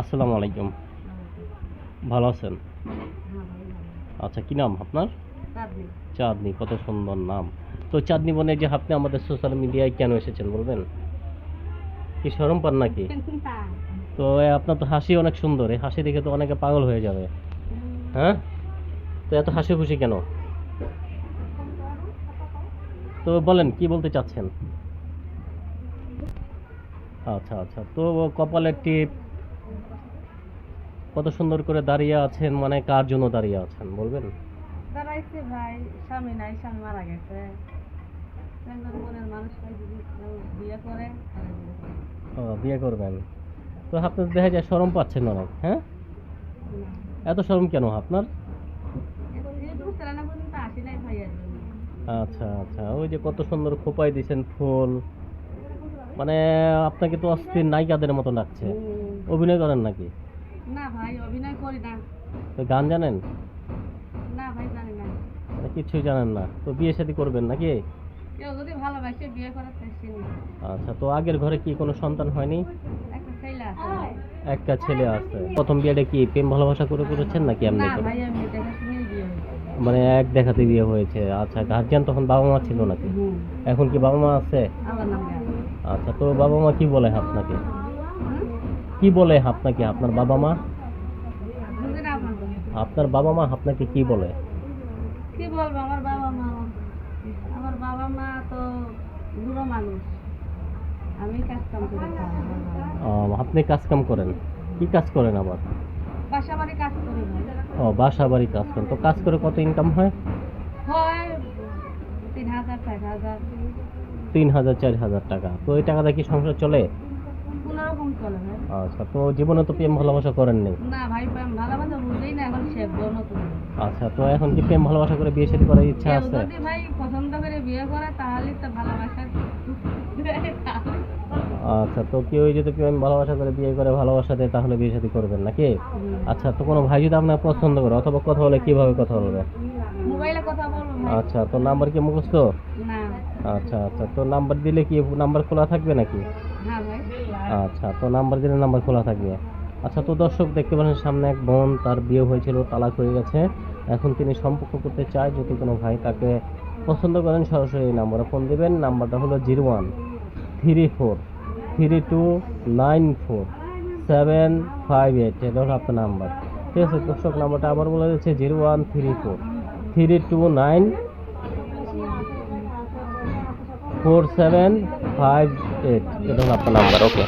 আসসালামু আলাইকুম। ভালো আছেন? আচ্ছা কি নাম আপনার? চাঁদনি। কত সুন্দর নাম। তো চাঁদনি বনে যে আপনি আমাদের সোশ্যাল মিডিয়ায় কেন এসেছেন বলবেন? কি শরম পান নাকি? তো আপনার তো হাসি অনেক সুন্দর। এই হাসি দেখে তো অনেকে পাগল হয়ে যাবে। হ্যাঁ? তো এত হাসি খুশি কেন? তো বলেন কি বলতে চাচ্ছেন? আচ্ছা আচ্ছা। তো কপালের টিপ কত সুন্দর করে দাঁড়িয়ে আছেন মানে কার জন্য দাঁড়িয়ে আছেন বলবেন? দাঁড়াইছে ভাই স্বামী নাই স্বামী মারা গেছে। বিয়ে করে। ও, বিয়ে করবেন। তো আপনি দেখা যায় শরম পাচ্ছেন অনেক হ্যাঁ? এত শরম কেন আপনার? আচ্ছা আচ্ছা। ওই যে কত সুন্দর খোপাই দিয়েছেন ফুল মানে আপনাকে তো অস্থির নায়িকাদের মতো লাগছে। অভিনয় করেন নাকি? না ভাই অভিনয় করি না। তো গান জানেন? না ভাই জানি না। না কিছুই জানেন না। তো বিয়ে শাদী করবেন নাকি? কেউ যদি ভালোবাসে বিয়ে করার আচ্ছা তো আগের ঘরে কি কোনো সন্তান হয়নি? একটা ছেলে আছে। একটা ছেলে আছে। প্রথম বিয়েটা কি প্রেম ভালোবাসা করে করেছেন নাকি এমনি না ভাই আমি দেখে শুনেই বিয়ে মানে এক দেখাতে বিয়ে হয়েছে। আচ্ছা গার্জিয়ান তখন বাবা মা ছিল নাকি? এখন কি বাবা মা আছে? আমার নাম গান আচ্ছা তো বাবা মা কি বলে আপনাকে? কি বলে আপনাকে? আপনার বাবা মা আপনার বাবা মা আপনাকে কি বলে? কি বলব আমার বাবা মা আমার বাবা মা তো বুড়ো মানুষ। আমি কাজ কাম করে আপনি কাজ কাম করেন? কি কাজ করেন আবার? বাসা বাড়ি কাজ করি। ও বাসা বাড়ি কাজ করেন। তো কাজ করে কত ইনকাম হয়? হয় তিন হাজার চার হাজার। তিন হাজার চার হাজার টাকা। তো এই টাকাটা কি সংসার চলে? কোনো চলে ভাই আচ্ছা তো জীবনে তো প্রেম ভালোবাসা করেন নেই? না ভাই প্রেম ভালোবাসা বুঝেই না এখন শেখ নতুন। আচ্ছা তো এখন কি প্রেম ভালোবাসা করে বিয়ে শাদী করার ইচ্ছা কেউ আছে? যদি ভাই পছন্দ করে বিয়ে করে তাহলে তো ভালোবাসা আচ্ছা তো কেউ যদি প্রেম ভালোবাসা করে বিয়ে করে ভালোবাসা দেয় তাহলে বিয়ে শাদী করবেন নাকি? আচ্ছা তো কোনো ভাই যদি আপনার পছন্দ করে অথবা কথা বলে কীভাবে কথা বলবে? মোবাইলে কথা বলব ভাই। আচ্ছা তো নাম্বার কি মুখস্থ? না। আচ্ছা আচ্ছা। তো নাম্বার দিলে কি নাম্বার খোলা থাকবে নাকি? হ্যাঁ আচ্ছা তো নাম্বার দিলে নাম্বার খোলা থাকবে। আচ্ছা তো দর্শক দেখতে পাচ্ছেন সামনে এক বোন তার বিয়ে হয়েছিল তালাক হয়ে গেছে। এখন তিনি সম্পর্ক করতে চায় যদি কোনো ভাই তাকে পছন্দ করেন সরাসরি এই নাম্বারে ফোন দেবেন। নাম্বারটা হলো zero one three four three two nine four seven five eight এটা হলো আপনার নাম্বার ঠিক আছে দর্শক নাম্বারটা আবার বলে দিচ্ছে zero one three four three two nine four seven five eight এটা হলো আপনার নাম্বার ওকে